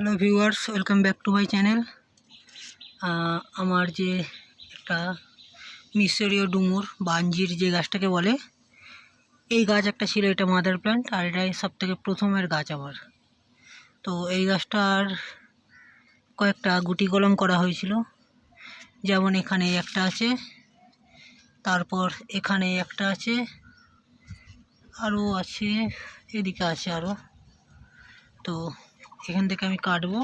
Hello viewers, welcome back to my channel. আমার যে একটা মিশরীয় ডুমুর বা আঞ্জির যে গাছটাকে বলে, এই গাছ একটা ছিল, এটা মাদার প্ল্যান্ট আর এটাই সব থেকে প্রথমের গাছ আমার। তো এই গাছটার কয়েকটা গুটি কলম করা হয়েছিল। যেমন এখানে একটা আছে, তারপর এখানে একটা আছে, আরও আছে, এদিকে আছে আরও। তো এখান থেকে আমি কাটবো।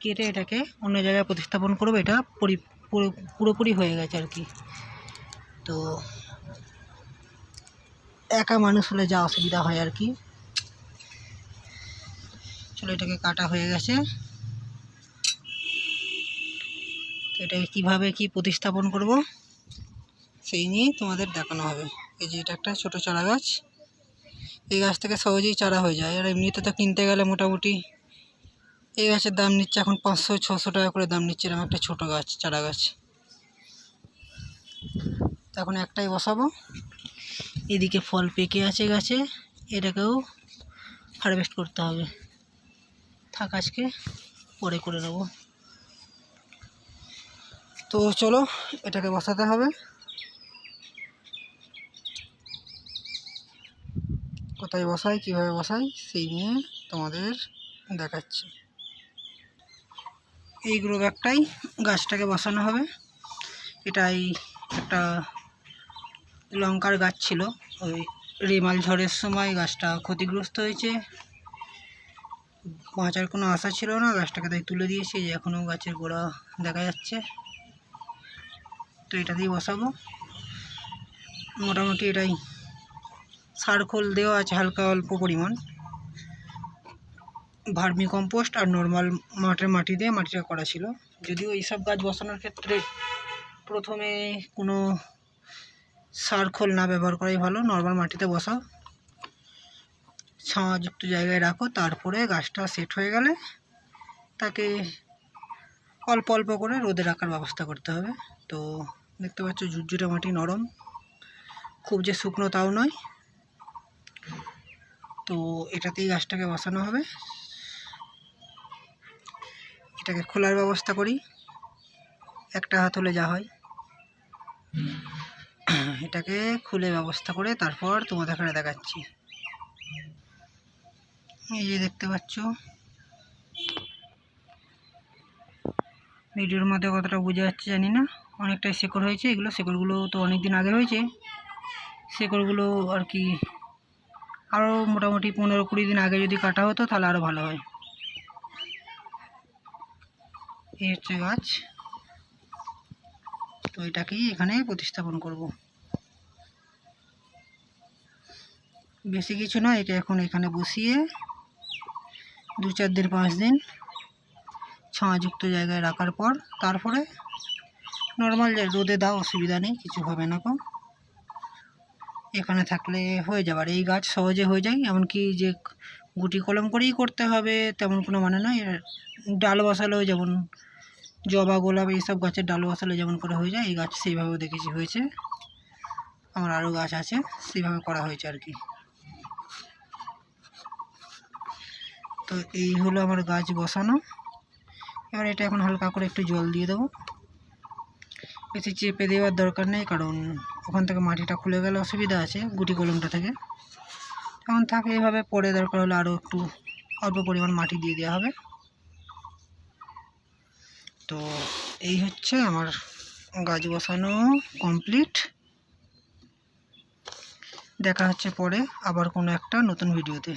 কেটে এটাকে অন্য জায়গায় প্রতিস্থাপন করব। এটা পরি পুরোপুরি হয়ে গেছে আর কি। তো একা মানুষ হলে যা অসুবিধা হয় আর কি। চলো এটাকে কাটা হয়ে গেছে। তো এটাকে কীভাবে কি প্রতিস্থাপন করব, সেই নিয়ে তোমাদের দেখানো হবে। এই যে এটা একটা ছোটো চারা গাছ এই গাছ থেকে সহজেই চারা হয়ে যায়। আর এমনিতে তো কিনতে গেলে মোটামুটি এই গাছের দাম নিচ্ছে এখন পাঁচশো, ছশো টাকা করে দাম নিচ্ছে এরকম একটা ছোটো গাছ, চারা গাছ। এখন একটাই বসাবো। এদিকে ফল পেকে আছে গাছে, এটাকেও হারভেস্ট করতে হবে। থাক আজকে, পরে করে নেব। তো চলো, এটাকে বসাতে হবে। কোথায় বসাই, কীভাবে বসাই, সেই নিয়ে তোমাদের দেখাচ্ছি। এই গ্রো ব্যাগটাই গাছটাকে বসানো হবে। এটাই একটা লঙ্কার গাছ ছিল। ওই রেমাল ঝড়ের সময় গাছটা ক্ষতিগ্রস্ত হয়েছে। বাঁচার কোনো আশা ছিল না, গাছটাকে তাই তুলে দিয়েছি। যে এখনও গাছের গোড়া দেখা যাচ্ছে। তো এটা দিয়ে বসাবো। মোটামুটি এটাই সার খোল দেওয়া আছে হালকা অল্প পরিমাণ। ভার্মি কম্পোস্ট আর নর্মাল মাটির মাটি দিয়ে মাটিটা করা ছিল। যদিও এইসব গাছ বসানোর ক্ষেত্রে প্রথমে কোনো সার খোল না ব্যবহার করাই ভালো, নর্মাল মাটিতে বসাও। ছাওয়াযুক্ত জায়গায় রাখো, তারপরে গাছটা সেট হয়ে গেলে তাকে অল্প অল্প করে রোদে রাখার ব্যবস্থা করতে হবে। তো দেখতে পাচ্ছ ঝুরঝুরে মাটি নরম। খুব যে শুকনো তাও নয়। তো এটাতেই গাছটাকে বসানো হবে। এটাকে খোলার ব্যবস্থা করি। একটা হাত হলে যা হয়। এটাকে খুলে ব্যবস্থা করে তারপর তোমাদের এখানে দেখাচ্ছি। এই যে দেখতে পাচ্ছ। ভিডিওর মধ্যে কতটা বোঝা যাচ্ছে জানি না। অনেকটাই শেকড় হয়েছে। এগুলো শেকড়গুলো তো অনেক দিন আগে হয়েছে। শেকড়গুলো আর কি আরও মোটামুটি পনেরো কুড়ি দিন আগে যদি কাটা হতো, তাহলে আরও ভালো হয়। এই হচ্ছে গাছ। তো এটাকেই এখানে প্রতিস্থাপন করব। বেশি কিছু নয় একে এখন এখানে বসিয়ে দু চার দিন, পাঁচ দিন ছাঁয়াযুক্ত জায়গায় রাখার পর, তারপরে নর্মাল রোদে দাও অসুবিধা নেই, কিছু হবে না কম। এখানে থাকলে হয়ে যাবে। আর এই গাছ সহজে হয়ে যায়, এমনকি যে গুটি কলম করেই করতে হবে তেমন কোনো মানে নয়। ডাল বসালেও যেমন জবা, গোলাপ এইসব গাছের ডাল বসালে যেমন করে হয়ে যায়, এই গাছ সেইভাবেও দেখেছি হয়েছে। আমার আরও গাছ আছে, সেইভাবে করা হয়েছে আর কি। তো এই হলো আমার গাছ বসানো। এবার এটা এখন হালকা করে একটু জল দিয়ে দেবো। বেশি চেপে দেওয়ার দরকার নেই, কারণ ওখান থেকে মাটিটা খুলে গেলে অসুবিধা আছে গুটি কলমটা থেকে। এখন থাকে, এইভাবে পরে দরকার হলে আরও একটু অল্প পরিমাণ মাটি দিয়ে দেওয়া হবে। তো এই হচ্ছে আমার গাছ বসানো কমপ্লিট। দেখা হচ্ছে পরে আবার কোনো একটা নতুন ভিডিওতে।